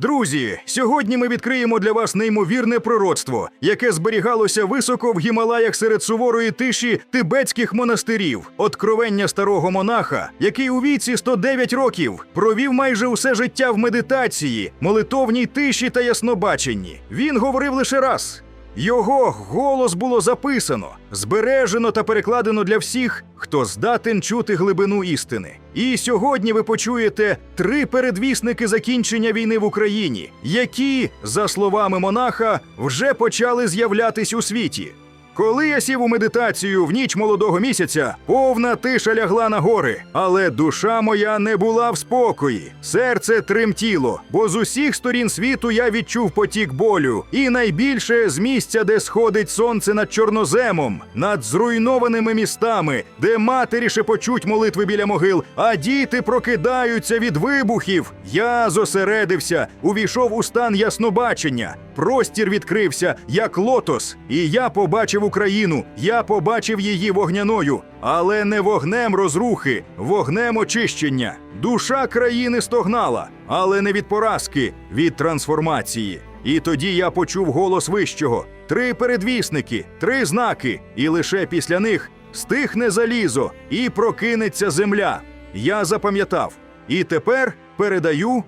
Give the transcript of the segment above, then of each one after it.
Друзі, сьогодні ми відкриємо для вас неймовірне пророцтво, яке зберігалося високо в Гімалаях серед суворої тиші тибетських монастирів, откровення старого монаха, який у віці 109 років провів майже усе життя в медитації, молитовній тиші та яснобаченні. Він говорив лише раз. Його голос було записано, збережено та перекладено для всіх, хто здатен чути глибину істини. І сьогодні ви почуєте три передвісники закінчення війни в Україні, які, за словами монаха, вже почали з'являтись у світі. Коли я сів у медитацію в ніч молодого місяця, повна тиша лягла на гори, але душа моя не була в спокої, серце тремтіло, бо з усіх сторін світу я відчув потік болю, і найбільше з місця, де сходить сонце над чорноземом, над зруйнованими містами, де матері шепочуть молитви біля могил, а діти прокидаються від вибухів. Я зосередився, увійшов у стан яснобачення. Простір відкрився, як лотос, і я побачив Україну. Я побачив її вогняною, але не вогнем розрухи, вогнем очищення. Душа країни стогнала, але не від поразки, від трансформації. І тоді я почув голос вищого: три передвісники, три знаки, і лише після них стихне залізо і прокинеться земля. Я запам'ятав. І тепер передаю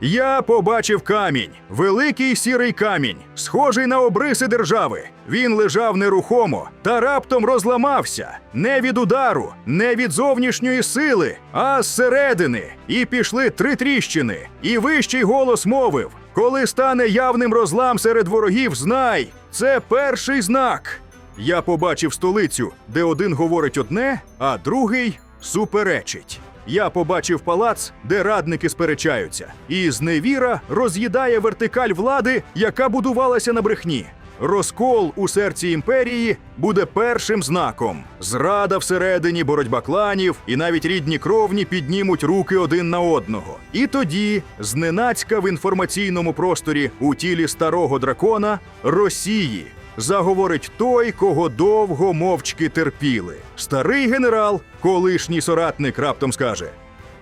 я побачив камінь, великий сірий камінь, схожий на обриси держави. Він лежав нерухомо та раптом розламався не від удару, не від зовнішньої сили, а зсередини. І пішли три тріщини. І вищий голос мовив: коли стане явним розлам серед ворогів, знай, це перший знак. Я побачив столицю, де один говорить одне, а другий суперечить. Я побачив палац, де радники сперечаються, і зневіра роз'їдає вертикаль влади, яка будувалася на брехні. Розкол у серці імперії буде першим знаком. Зрада всередині, боротьба кланів, і навіть рідні кровні піднімуть руки один на одного. І тоді, зненацька в інформаційному просторі у тілі старого дракона Росії заговорить той, кого довго мовчки терпіли. Старий генерал, колишній соратник, раптом скаже: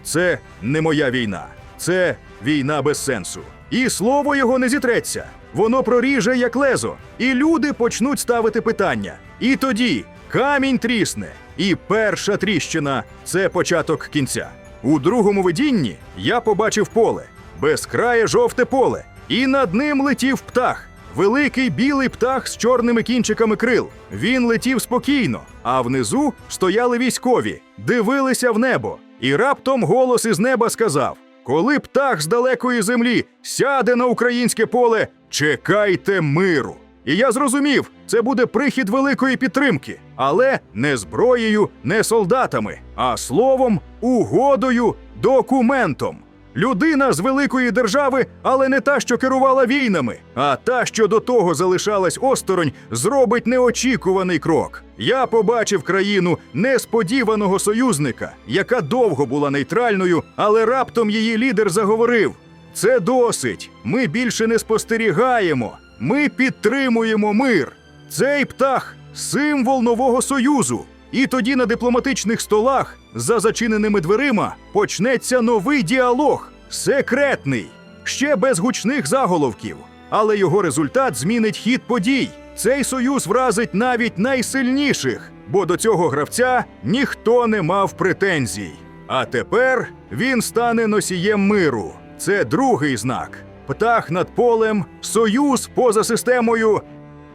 це не моя війна, це війна без сенсу. І слово його не зітреться. Воно проріже як лезо, і люди почнуть ставити питання. І тоді камінь трісне, і перша тріщина це початок кінця. У другому видінні я побачив поле, безкрає жовте поле, і над ним летів птах. Великий білий птах з чорними кінчиками крил. Він летів спокійно, а внизу стояли військові, дивилися в небо. І раптом голос із неба сказав: Коли птах з далекої землі сяде на українське поле, чекайте миру. І я зрозумів, це буде прихід великої підтримки, але не зброєю, не солдатами, а словом, угодою, документом. Людина з великої держави, але не та, що керувала війнами, а та, що до того залишалась осторонь, зробить неочікуваний крок. Я побачив країну несподіваного союзника, яка довго була нейтральною, але раптом її лідер заговорив: це досить. Ми більше не спостерігаємо. Ми підтримуємо мир. Цей птах символ нового союзу. І тоді на дипломатичних столах за зачиненими дверима почнеться новий діалог, секретний, ще без гучних заголовків. Але його результат змінить хід подій. Цей союз вразить навіть найсильніших, бо до цього гравця ніхто не мав претензій. А тепер він стане носієм миру. Це другий знак. Птах над полем, союз поза системою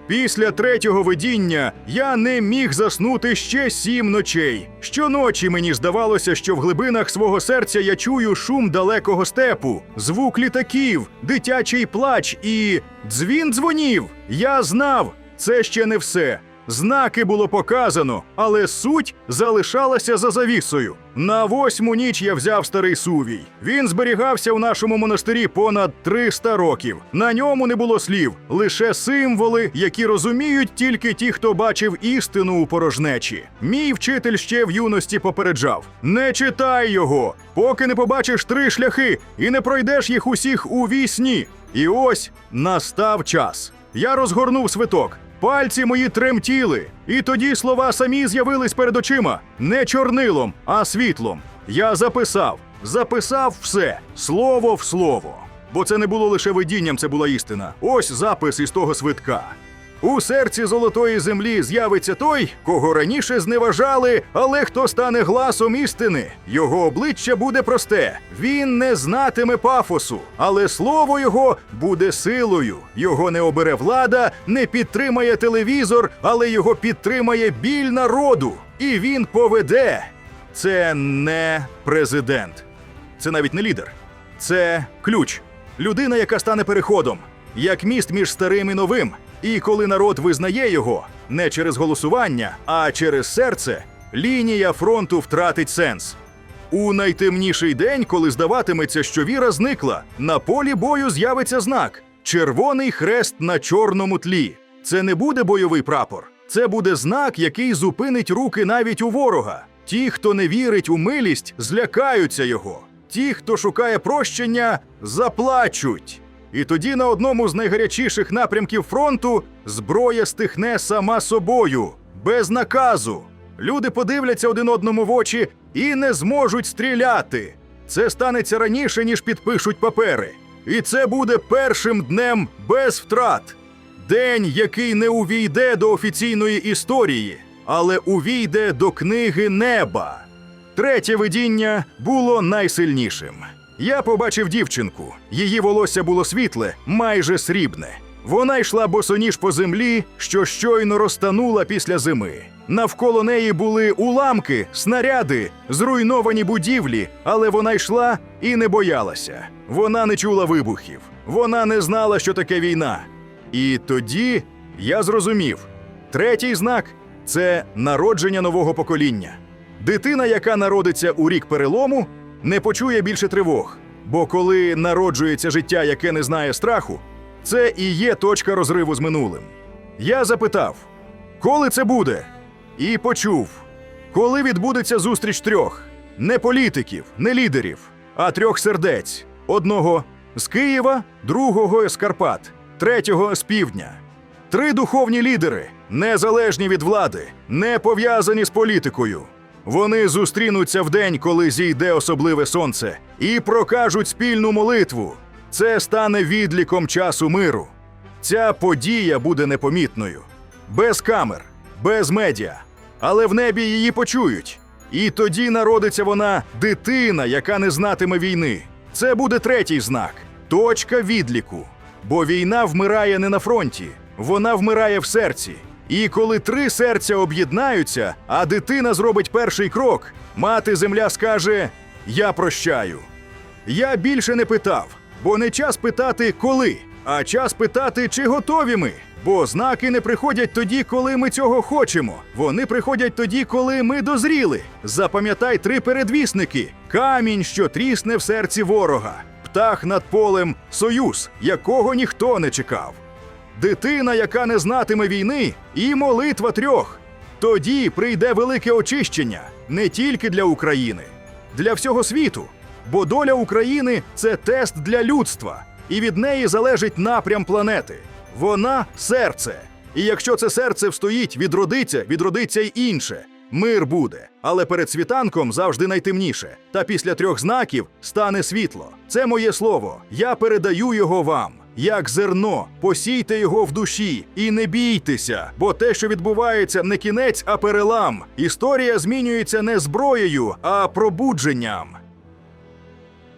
Після третього видіння я не міг заснути ще сім ночей. Щоночі мені здавалося, що в глибинах свого серця я чую шум далекого степу, звук літаків, дитячий плач і дзвін дзвонів. Я знав, це ще не все. Знаки було показано, але суть залишалася за завісою. На восьму ніч я взяв старий сувій. Він зберігався в нашому монастирі понад 300 років. На ньому не було слів, лише символи, які розуміють тільки ті, хто бачив істину у порожнечі. Мій вчитель ще в юності попереджав: не читай його, поки не побачиш три шляхи і не пройдеш їх усіх у вісні. І ось настав час. Я розгорнув свиток. Пальці мої тремтіли, і тоді слова самі з'явились перед очима не чорнилом, а світлом. Я записав, записав все слово в слово. бо це не було лише видінням, це була істина. Ось запис із того свитка. У серці золотої землі з'явиться той, кого раніше зневажали, але хто стане гласом істини. Його обличчя буде просте. Він не знатиме пафосу, але слово його буде силою. Його не обере влада, не підтримає телевізор, але його підтримає біль народу. І він поведе. Це не президент. Це навіть не лідер. Це ключ. Людина, яка стане переходом, як міст між старим і новим. І коли народ визнає його не через голосування, а через серце, лінія фронту втратить сенс. У найтемніший день, коли здаватиметься, що віра зникла, на полі бою з'явиться знак червоний хрест на чорному тлі. Це не буде бойовий прапор, це буде знак, який зупинить руки навіть у ворога. Ті, хто не вірить у милість, злякаються його. Ті, хто шукає прощення, заплачуть. І тоді на одному з найгарячіших напрямків фронту зброя стихне сама собою, без наказу. Люди подивляться один одному в очі і не зможуть стріляти. Це станеться раніше, ніж підпишуть папери. І це буде першим днем без втрат. День, який не увійде до офіційної історії, але увійде до книги неба. Третє видіння було найсильнішим. Я побачив дівчинку. Її волосся було світле, майже срібне. Вона йшла босоніж по землі, що щойно розтанула після зими. Навколо неї були уламки, снаряди, зруйновані будівлі, але вона йшла і не боялася. Вона не чула вибухів. Вона не знала, що таке війна. І тоді я зрозумів: третій знак це народження нового покоління. Дитина, яка народиться у рік перелому, не почує більше тривог. Бо коли народжується життя, яке не знає страху, це і є точка розриву з минулим. Я запитав, коли це буде? І почув, коли відбудеться зустріч трьох не політиків, не лідерів, а трьох сердець: одного з Києва, другого з Карпат, третього з півдня. Три духовні лідери, незалежні від влади, не пов'язані з політикою. Вони зустрінуться в день, коли зійде особливе сонце, і прокажуть спільну молитву. Це стане відліком часу миру. Ця подія буде непомітною, без камер, без медіа. Але в небі її почують. І тоді народиться вона дитина, яка не знатиме війни. Це буде третій знак точка відліку. Бо війна вмирає не на фронті, вона вмирає в серці. І коли три серця об'єднаються, а дитина зробить перший крок, мати земля скаже: Я прощаю. Я більше не питав, бо не час питати коли, а час питати, чи готові ми. Бо знаки не приходять тоді, коли ми цього хочемо. Вони приходять тоді, коли ми дозріли. Запам'ятай три передвісники: камінь, що трісне в серці ворога, птах над полем, союз, якого ніхто не чекав. Дитина, яка не знатиме війни, і молитва трьох. Тоді прийде велике очищення не тільки для України, для всього світу. Бо доля України це тест для людства, і від неї залежить напрям планети. Вона серце. І якщо це серце встоїть, відродиться, відродиться й інше. Мир буде, але перед світанком завжди найтемніше. Та після трьох знаків стане світло. Це моє слово. Я передаю його вам. Як зерно, посійте його в душі і не бійтеся, бо те, що відбувається, не кінець, а перелам. Історія змінюється не зброєю, а пробудженням.